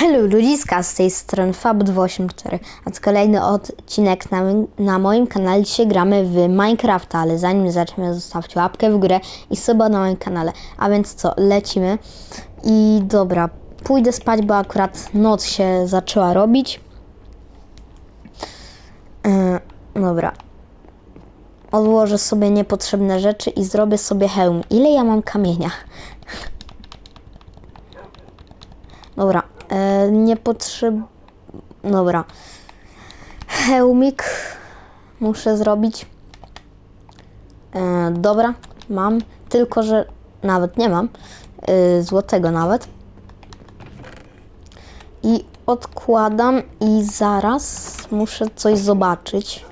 Hello ludziska, z tej strony Fab284, a to kolejny odcinek na, na moim kanale. Dzisiaj gramy w Minecrafta, ale zanim zaczniemy zostawcie łapkę w górę i suba na moim kanale. A więc co, lecimy. I dobra, pójdę spać, bo akurat noc się zaczęła robić. Yy, dobra. Odłożę sobie niepotrzebne rzeczy i zrobię sobie hełm. Ile ja mam kamienia? Dobra, e, nie potrzeb... Dobra. Hełmik muszę zrobić. E, dobra, mam, tylko że nawet nie mam e, złotego nawet. I odkładam i zaraz muszę coś zobaczyć.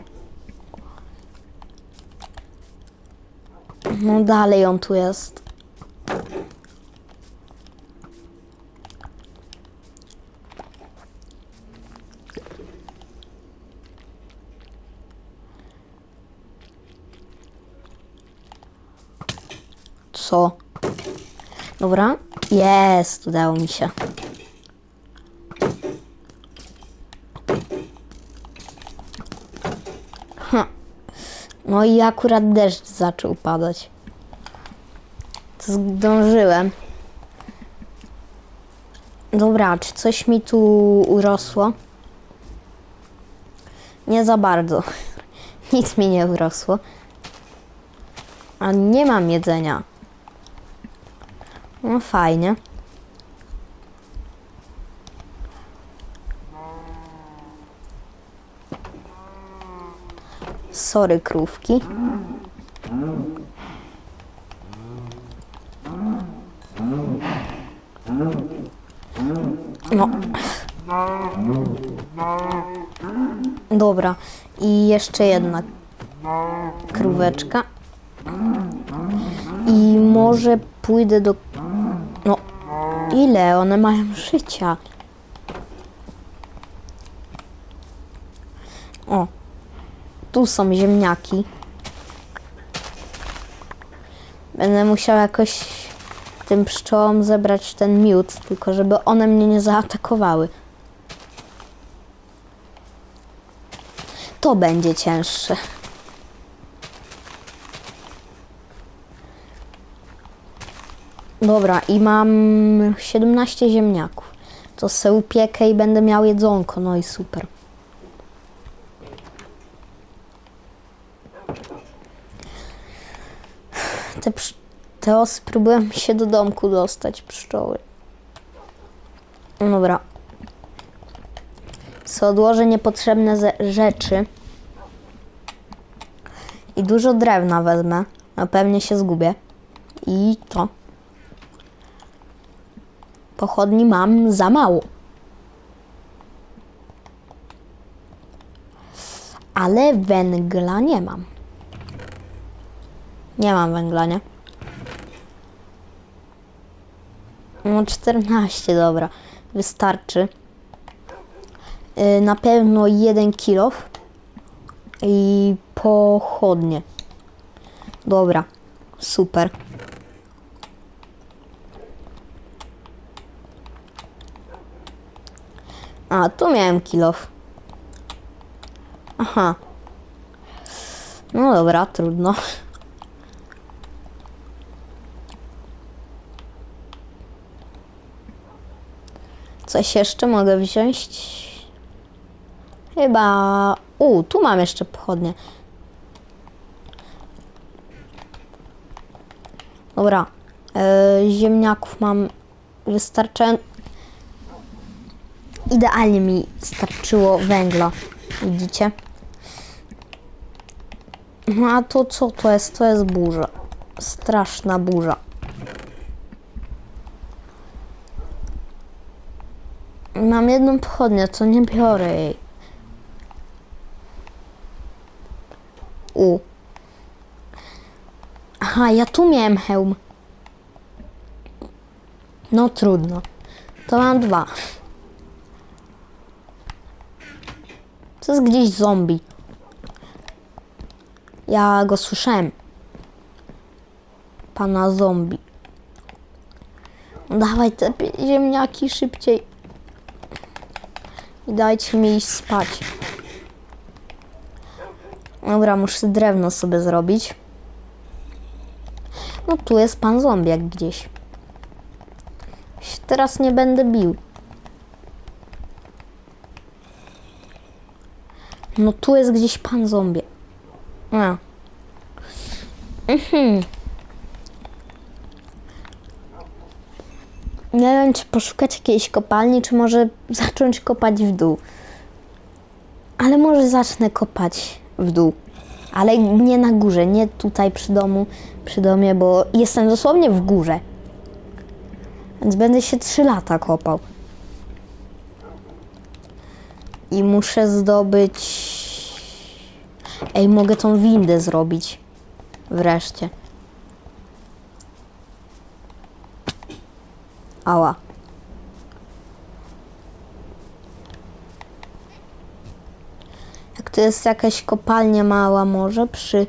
No dalej on tu jest. Co? Dobra. Jest, udało mi się. Ha. No i akurat deszcz zaczął padać. To zdążyłem. Dobra, czy coś mi tu urosło? Nie za bardzo. Nic mi nie urosło. A nie mam jedzenia. No fajnie. Sorry, krówki. No. Dobra. I jeszcze jedna króweczka. I może pójdę do. No, ile one mają życia? O, tu są ziemniaki. Będę musiał jakoś tym pszczołom zebrać ten miód, tylko żeby one mnie nie zaatakowały. To będzie cięższe. Dobra, i mam 17 ziemniaków. To se upiekę i będę miał jedzonko, no i super. Te, te osy próbują się do domku dostać, pszczoły. Dobra. Co odłożę niepotrzebne ze- rzeczy. I dużo drewna wezmę. No pewnie się zgubię. I to. Pochodni mam za mało. Ale węgla nie mam. Nie mam węgla, nie? No 14, dobra. Wystarczy. Yy, na pewno jeden kilo. I pochodnie. Dobra. Super. Tu miałem kilof. Aha. No dobra, trudno. Coś jeszcze mogę wziąć? Chyba... U, tu mam jeszcze pochodnie. Dobra. E, ziemniaków mam wystarczająco. Idealnie mi starczyło węgla. Widzicie? No a to co to jest? To jest burza. Straszna burza. Mam jedną pochodnię, co nie biorę jej. U. Aha, ja tu miałem hełm. No trudno. To mam dwa. To jest gdzieś zombie. Ja go słyszałem. Pana zombie. Dawaj te ziemniaki szybciej. I dajcie mi iść spać. Dobra, muszę drewno sobie zrobić. No tu jest pan zombiak gdzieś. Się Teraz nie będę bił. No tu jest gdzieś pan zombie. A. Mhm. Nie wiem, czy poszukać jakiejś kopalni, czy może zacząć kopać w dół. Ale może zacznę kopać w dół. Ale nie na górze, nie tutaj przy domu, przy domie, bo jestem dosłownie w górze. Więc będę się 3 lata kopał. I muszę zdobyć. Ej, mogę tą windę zrobić. Wreszcie. Ała. Jak to jest jakaś kopalnia mała może przy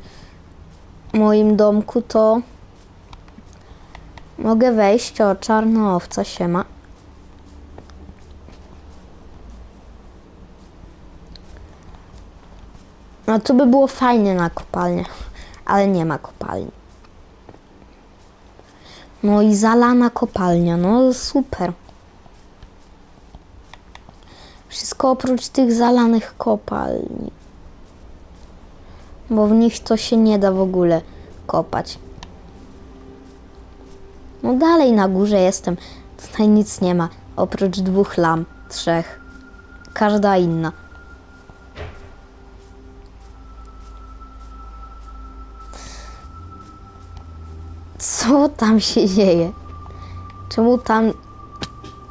moim domku, to mogę wejść. O, czarna owca się ma. No to by było fajnie na kopalnię, ale nie ma kopalni. No i zalana kopalnia, no super. Wszystko oprócz tych zalanych kopalni. Bo w nich to się nie da w ogóle kopać. No dalej na górze jestem. Tutaj nic nie ma. Oprócz dwóch lam, trzech. Każda inna. Co tam się dzieje? Czemu tam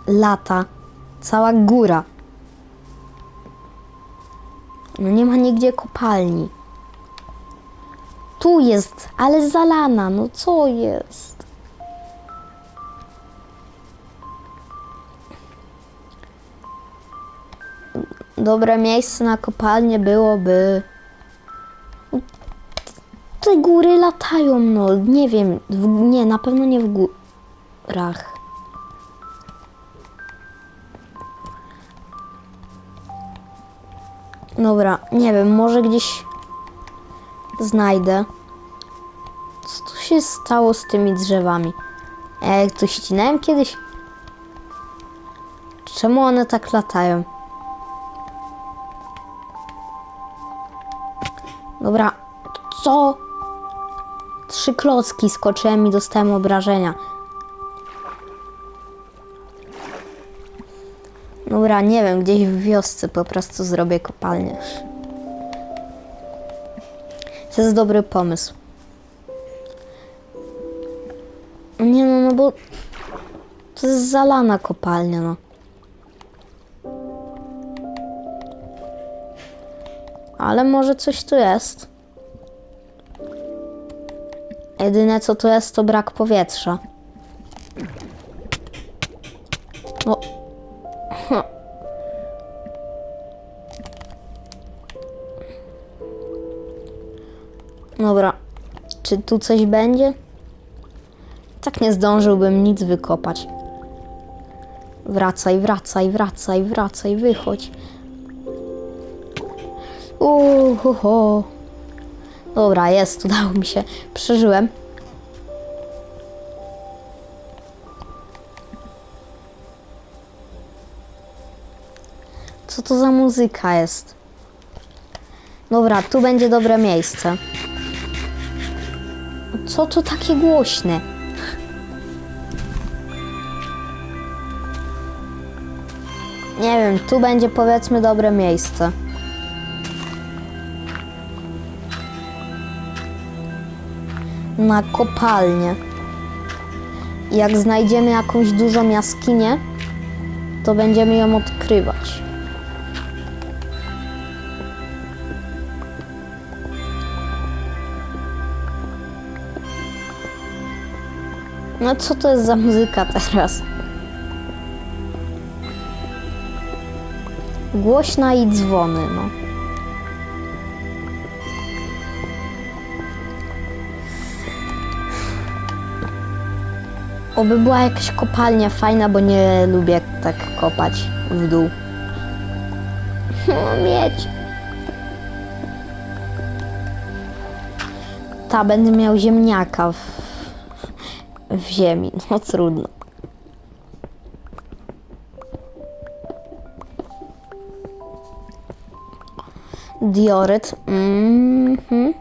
lata cała góra? No nie ma nigdzie kopalni. Tu jest, ale zalana. No co jest? Dobre miejsce na kopalnię byłoby. Te góry latają, no nie wiem. W, nie, na pewno nie w górach. Dobra, nie wiem, może gdzieś znajdę. Co tu się stało z tymi drzewami? Ja jak to ścinałem kiedyś? Czemu one tak latają? Dobra, co? Trzy klocki skoczyłem i dostałem obrażenia. Dobra, nie wiem, gdzieś w wiosce po prostu zrobię kopalnię. To jest dobry pomysł. Nie no, no bo to jest zalana kopalnia, no. Ale może coś tu jest. Jedyne co tu jest to brak powietrza. O. Hm. Dobra. Czy tu coś będzie? Tak nie zdążyłbym nic wykopać. Wracaj, wracaj, wracaj, wracaj, wychodź. Uhuho. Dobra, jest, udało mi się. Przeżyłem. Co to za muzyka jest? Dobra, tu będzie dobre miejsce. Co to takie głośne? Nie wiem, tu będzie powiedzmy dobre miejsce. Na kopalnię. Jak znajdziemy jakąś dużą jaskinię, to będziemy ją odkrywać. No co to jest za muzyka teraz? Głośna i dzwony, no. Oby była jakaś kopalnia fajna, bo nie lubię tak kopać w dół. O, miedź. Ta, będę miał ziemniaka w, w ziemi. No trudno. Dioryt. Mhm.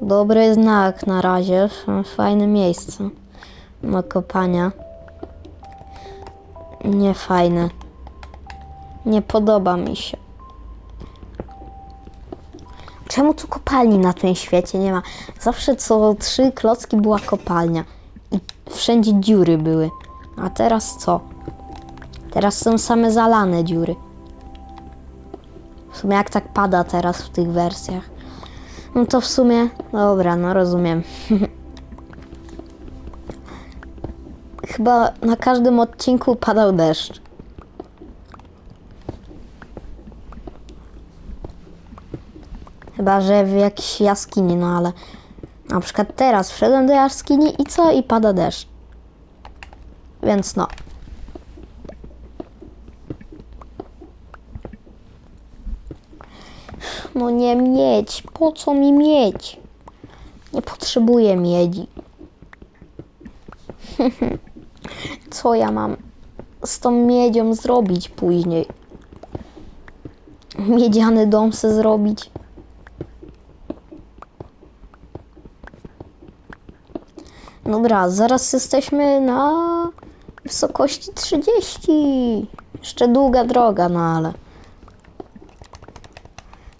Dobry znak na razie. Fajne miejsce. Do kopania. Nie fajne. Nie podoba mi się. Czemu tu kopalni na tym świecie nie ma? Zawsze co trzy klocki była kopalnia. I wszędzie dziury były. A teraz co? Teraz są same zalane dziury. W sumie jak tak pada teraz w tych wersjach. No to w sumie, dobra, no rozumiem. Chyba na każdym odcinku padał deszcz. Chyba, że w jakiejś jaskini, no ale na przykład teraz wszedłem do jaskini i co? I pada deszcz. Więc no. No nie mieć. Po co mi mieć? Nie potrzebuję miedzi. Co ja mam z tą miedzią zrobić później? Miedziany dom se zrobić? Dobra, zaraz jesteśmy na wysokości 30. Jeszcze długa droga, no ale.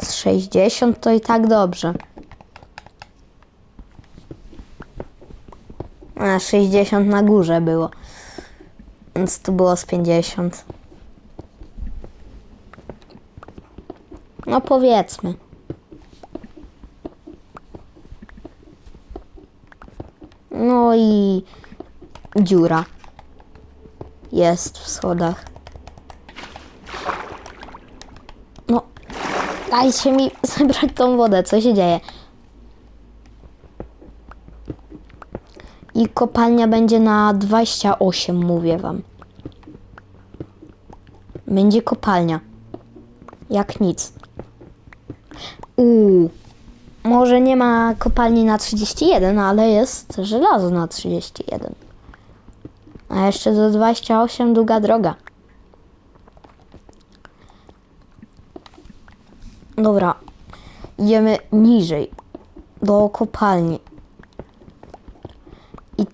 Z 60 to i tak dobrze. A 60 na górze było. Więc tu było z 50. No powiedzmy. No i dziura jest w schodach. No, dajcie mi zebrać tą wodę, co się dzieje? I kopalnia będzie na 28, mówię wam. Będzie kopalnia. Jak nic. Uuu. Może nie ma kopalni na 31, ale jest żelazo na 31. A jeszcze do 28 długa droga. Dobra. Idziemy niżej. Do kopalni.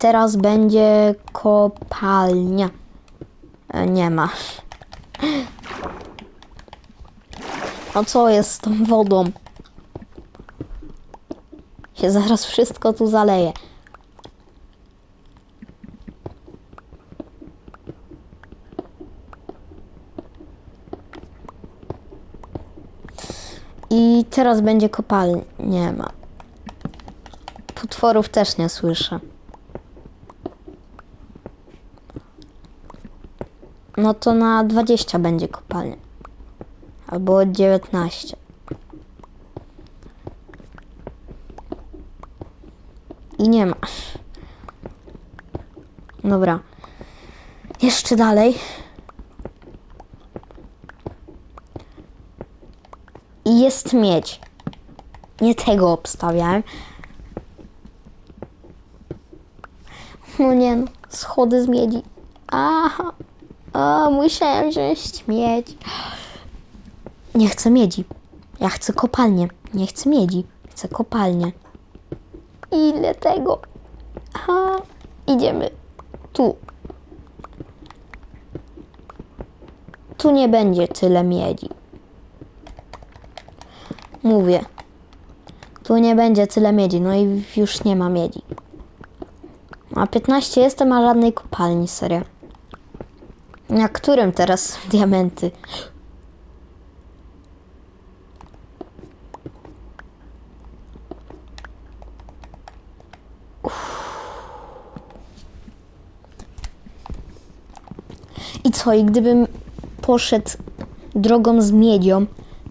Teraz będzie kopalnia. E, Nie ma. A co jest z tą wodą? Się zaraz wszystko tu zaleje. I teraz będzie kopalnia. Nie ma. Potworów też nie słyszę. No to na 20 będzie kopalnia. Albo 19. I nie ma. Dobra. Jeszcze dalej. I jest miedź. Nie tego obstawiałem. No nie no, schody z miedzi. Aha. A, musiałem wziąć miedź. Nie chcę miedzi. Ja chcę kopalnię. Nie chcę miedzi. Chcę kopalnię. Ile tego? Aha. Idziemy. Tu. Tu nie będzie tyle miedzi. Mówię. Tu nie będzie tyle miedzi. No i już nie ma miedzi. A 15 jestem, a żadnej kopalni, serio. Na którym teraz diamenty? I co, i gdybym poszedł drogą z miedzią,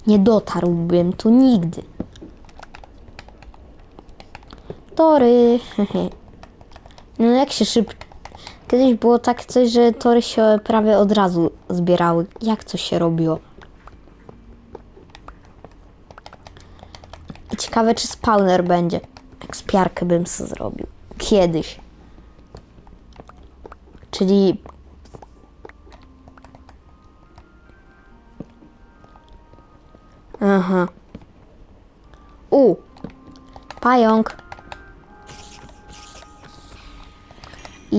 nie dotarłbym tu nigdy. Tory. No jak się szybko. Kiedyś było tak coś, że tory się prawie od razu zbierały. Jak coś się robiło? I ciekawe, czy spawner będzie. Jak spiarkę bym sobie zrobił. Kiedyś. Czyli... Aha. U. Pająk.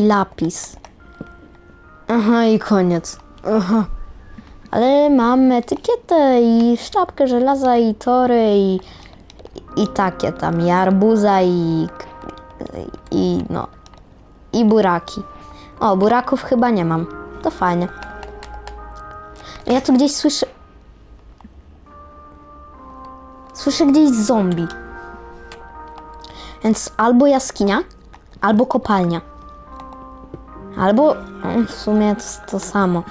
Lapis. Aha, i koniec. Aha. Ale mam etykietę i sztabkę żelaza i tory i, i takie tam, i arbuza i, i no, i buraki. O, buraków chyba nie mam. To fajnie. Ja tu gdzieś słyszę... Słyszę gdzieś zombie. Więc albo jaskinia, albo kopalnia. Albo mm, w sumie to, to samo.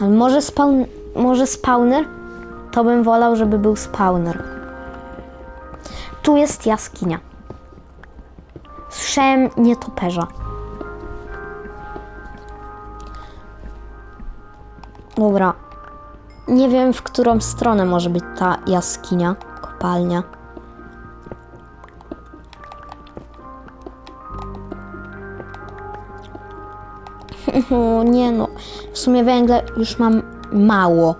Ale może, spawn, może spawner? To bym wolał, żeby był spawner. Tu jest jaskinia. Słyszałem nietoperza. Dobra. Nie wiem, w którą stronę może być ta jaskinia, kopalnia. O nie no, w sumie węgla już mam mało,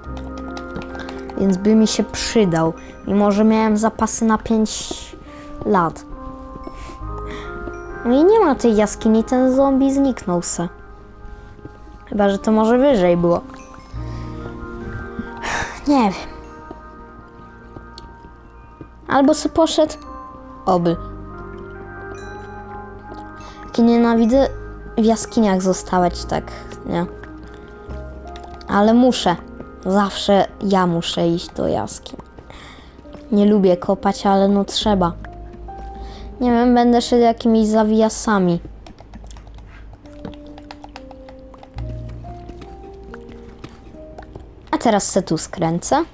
więc by mi się przydał. Mimo, że miałem zapasy na 5 lat. No i nie ma tej jaskini, ten zombie zniknął se. Chyba, że to może wyżej było. Nie wiem. Albo se poszedł. Oby. Takie nienawidzę w jaskiniach zostawać tak, nie? Ale muszę. Zawsze ja muszę iść do jaskiń. Nie lubię kopać, ale no trzeba. Nie wiem, będę szedł jakimiś zawijasami. A teraz se tu skręcę.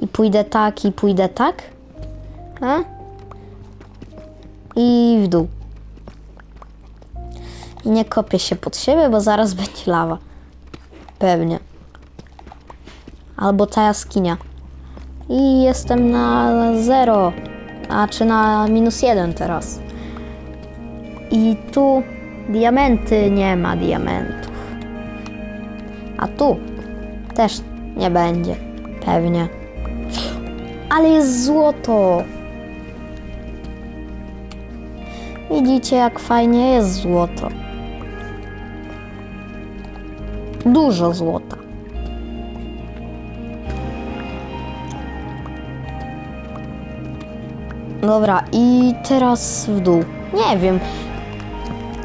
I pójdę tak, i pójdę tak. A? I w dół. Nie kopię się pod siebie, bo zaraz będzie lawa. Pewnie. Albo ta jaskinia. I jestem na zero. A czy na minus jeden teraz. I tu diamenty nie ma diamentów. A tu też nie będzie. Pewnie. Ale jest złoto. Widzicie, jak fajnie jest złoto. Dużo złota. Dobra, i teraz w dół. Nie wiem.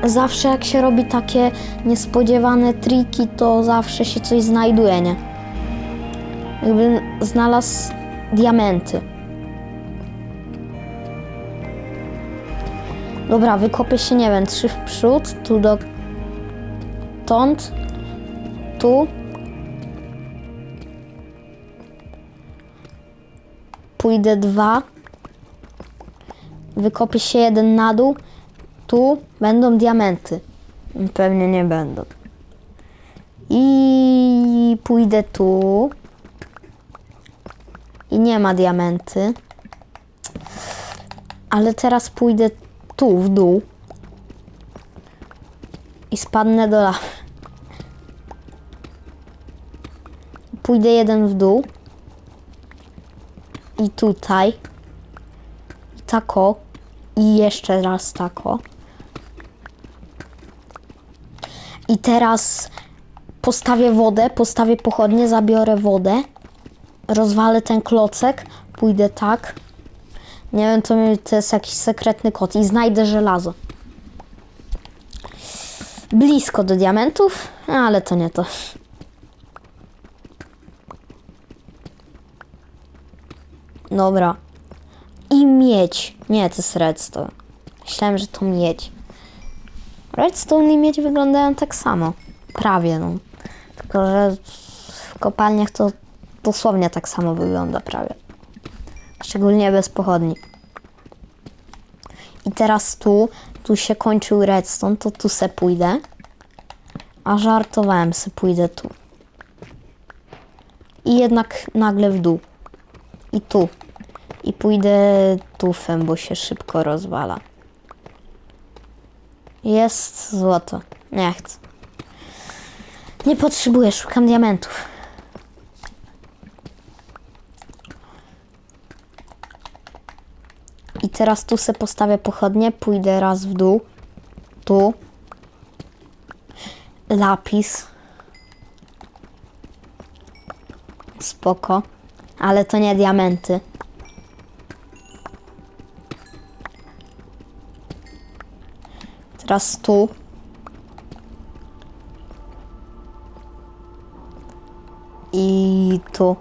Zawsze jak się robi takie niespodziewane triki, to zawsze się coś znajduje, nie? Jakbym znalazł diamenty. Dobra, wykopię się, nie wiem, trzy w przód, tu do... Tąd, tu. Pójdę dwa. Wykopię się jeden na dół. Tu będą diamenty. Pewnie nie będą. I pójdę tu. I nie ma diamenty. Ale teraz pójdę tu w dół. I spadnę do lawy. Pójdę jeden w dół. I tutaj. I tako. I jeszcze raz tako. I teraz postawię wodę, postawię pochodnie, zabiorę wodę. Rozwalę ten klocek. Pójdę tak. Nie wiem, to, to jest jakiś sekretny kod. I znajdę żelazo. Blisko do diamentów, ale to nie to. Dobra. I miedź. Nie, to jest redstone. Myślałem, że to miedź. Redstone i miedź wyglądają tak samo. Prawie, no. Tylko, że w kopalniach to dosłownie tak samo wygląda prawie. Szczególnie bez pochodni. I teraz tu, tu się kończył redstone, to tu se pójdę. A żartowałem, se pójdę tu. I jednak nagle w dół. I tu. I pójdę tufem, bo się szybko rozwala. Jest złoto. Nie chcę. Nie potrzebuję, szukam diamentów. I teraz tu se postawię pochodnie, pójdę raz w dół. Tu. Lapis. Spoko. Ale to nie diamenty. Teraz tu. I tu.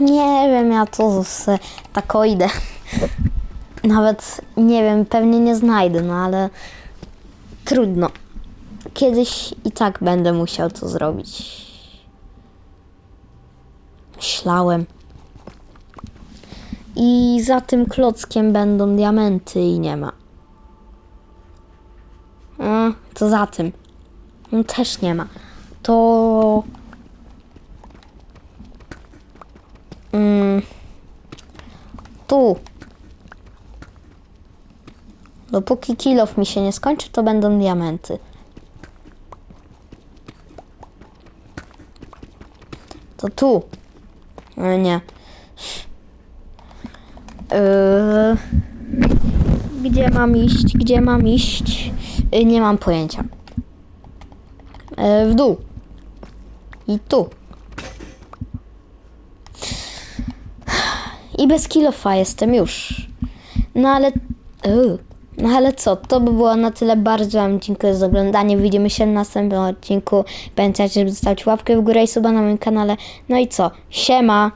Nie wiem, ja to se tak o idę. Nawet nie wiem, pewnie nie znajdę, no ale trudno. Kiedyś i tak będę musiał to zrobić. Myślałem. I za tym klockiem będą diamenty i nie ma. To za tym. No, też nie ma. To. Mm, tu. Dopóki kilof mi się nie skończy, to będą diamenty. To tu. E, nie. Yy, gdzie mam iść? Gdzie mam iść? Yy, nie mam pojęcia. Yy, w dół. I tu. I bez kilofa jestem już. No ale. Yy. No ale co, to by było na tyle. Bardzo Wam dziękuję za oglądanie. Widzimy się w następnym odcinku. Pamiętajcie, żeby zostawić łapkę w górę i suba na moim kanale. No i co? Siema!